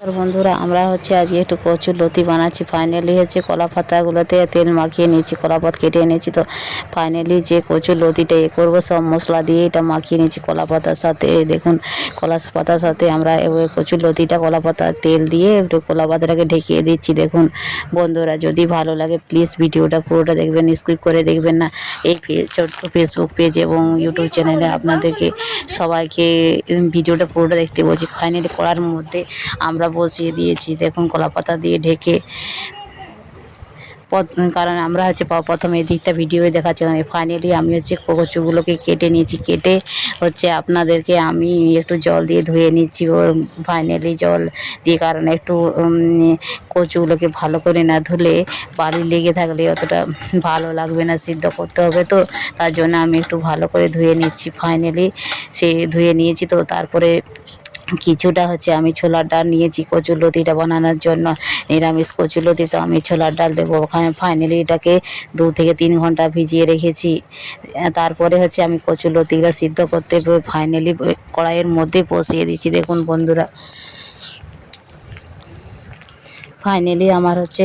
আর বন্ধুরা, আমরা হচ্ছে আজকে একটু কচুর লতি বানাচ্ছি। ফাইনালি হচ্ছে কলা পাতাগুলোতে তেল মাখিয়ে নিয়েছি, কলা পাত কেটে এনেছি তো। ফাইনালি যে কচুর লতিটা এ করব, সব মশলা দিয়ে এটা মাখিয়ে নিয়েছি কলা পাতার সাথে। দেখুন, কলা পাতার সাথে আমরা কচুর লতিটা, কলা পাতা তেল দিয়ে একটু কলা পাতাটাকে ঢেকিয়ে দিচ্ছি। দেখুন, বন্ধুরা, যদি ভালো লাগে প্লিজ ভিডিওটা পুরোটা দেখবেন স্কিপ করে দেখবেন না। এই ছোট্ট ফেসবুক পেজ এবং ইউটিউব চ্যানেলে আপনাদেরকে সবাইকে ভিডিওটা পুরোটা দেখতে বলছি। ফাইনালি কড়ার মধ্যে আমরা বসিয়ে দিয়েছি। দেখুন কলা পাতা দিয়ে ঢেকে কারণ আমরা হচ্ছে প্রথমে এই দিকটা ভিডিও দেখাচ্ছিলাম। ফাইনালি আমি হচ্ছে কচুগুলোকে কেটে নিয়েছি। কেটে হচ্ছে আপনাদেরকে আমি একটু জল দিয়ে ধুয়ে নিচ্ছি। ফাইনালি জল দিয়ে, কারণ একটু কচুগুলোকে ভালো করে না ধুলে বালি লেগে থাকলে অতটা ভালো লাগবে না, সিদ্ধ করতে হবে তো। তার জন্য আমি একটু ভালো করে ধুয়ে নিচ্ছি। ফাইনালি সে ধুয়ে নিয়েছি তো, তারপরে কিছুটা হচ্ছে আমি ছোলার ডাল নিয়েছি, কচুর লতিটা বানানোর জন্য, নিরামিষ কচুর লতি, তো আমি ছোলার ডাল দেবো। ওখানে ফাইনালি এটাকে দু থেকে তিন ঘণ্টা ভিজিয়ে রেখেছি। তারপরে হচ্ছে আমি কচুর লতিটা সিদ্ধ করতে ফাইনালি কড়াইয়ের মধ্যে বসিয়ে দিচ্ছি। দেখুন বন্ধুরা ফাইনালি আমার হচ্ছে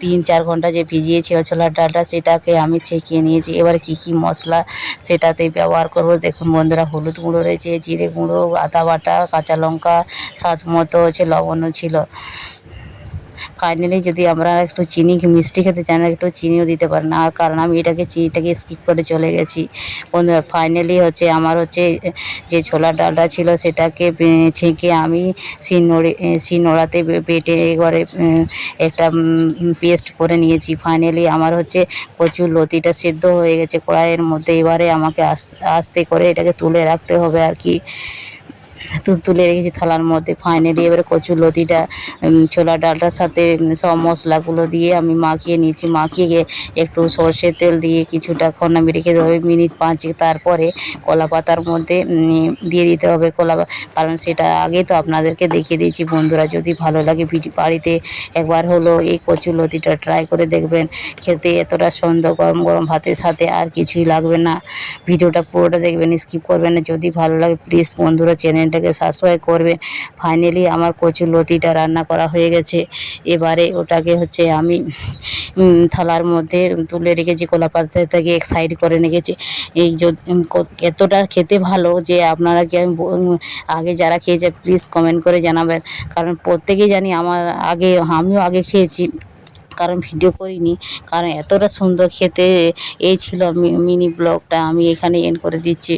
তিন, চার ঘণ্টা যে ভিজিয়েছিল ছোলার ডালটা, সেটাকে আমি ছেঁকিয়ে নিয়েছি। এবার কি কি মশলা সেটাতে ব্যবহার করব? দেখুন বন্ধুরা, হলুদ গুঁড়ো রয়েছে, জিরে গুঁড়ো, আদা বাটা, কাঁচা লঙ্কা, স্বাদ মতো হচ্ছে লবণও ছিল। ফাইনালি যদি আমরা একটু চিনি, মিষ্টি খেতে চাই না, একটু চিনিও দিতে পারেন না, কারণ আমি এটাকে, চিনিটাকে স্কিপ করে চলে গেছি। বন্ধুরা ফাইনালি হচ্ছে আমার হচ্ছে যে ছোলার ডালটা ছিল, সেটাকে ছেঁকে আমি শিলনোড়ে শিলনোড়াতে বেটে এবারে একটা পেস্ট করে নিয়েছি। ফাইনালি আমার হচ্ছে কচুর লতিটা সেদ্ধ হয়ে গেছে। কড়াইয়ের মধ্যে এবারে আমাকে আস্তে আস্তে করে এটাকে তুলে রাখতে হবে আর কি। তু তুলে রেখেছি থালার মধ্যে। ফাইনালি এবারে কচুর লতিটা ছোলার ডালটার সাথে সব মশলাগুলো দিয়ে আমি মাখিয়ে নিয়েছি। মাখিয়ে একটু সর্ষের তেল দিয়ে কিছুটা কিছুটাক্ষণ আমি রেখে দেবো। মিনিট পাঁচেক তারপরে কলা পাতার মধ্যে দিয়ে দিতে হবে কলা কারণ সেটা আগে তো আপনাদেরকে দেখিয়ে দিয়েছি বন্ধুরা। যদি ভালো লাগে ভিডি বাড়িতে একবার হলো এই কচুর লতিটা ট্রাই করে দেখবেন। খেতে এতটা সুন্দর গরম গরম ভাতের সাথে আর কিছুই লাগবে না। ভিডিওটা পুরোটা দেখবেন স্কিপ করবেন না। যদি ভালো লাগে প্লিজ বন্ধুরা চ্যানেলটাকে সাবস্ক্রাইব করবেন ফাইনালি আমার কচুর লতিটা রান্না করা হয়ে গেছে। এবারে ওটাকে হচ্ছে আমি থালার মধ্যে তুলে রেখেছি কলা পাতা থেকে এক সাইড করে রেখেছি। এই এতটা খেতে ভালো যে আপনারা কি আমি আগে যারা খেয়েছে প্লিজ কমেন্ট করে জানাবেন। কারণ প্রত্যেকেই জানি আমার আগে, আমিও আগে খেয়েছি। কারণ ভিডিও করিনি। কারণ এতটা সুন্দর খেতে, এই ছিল মিনি ব্লগটা আমি এখানে এন্ড করে দিচ্ছি।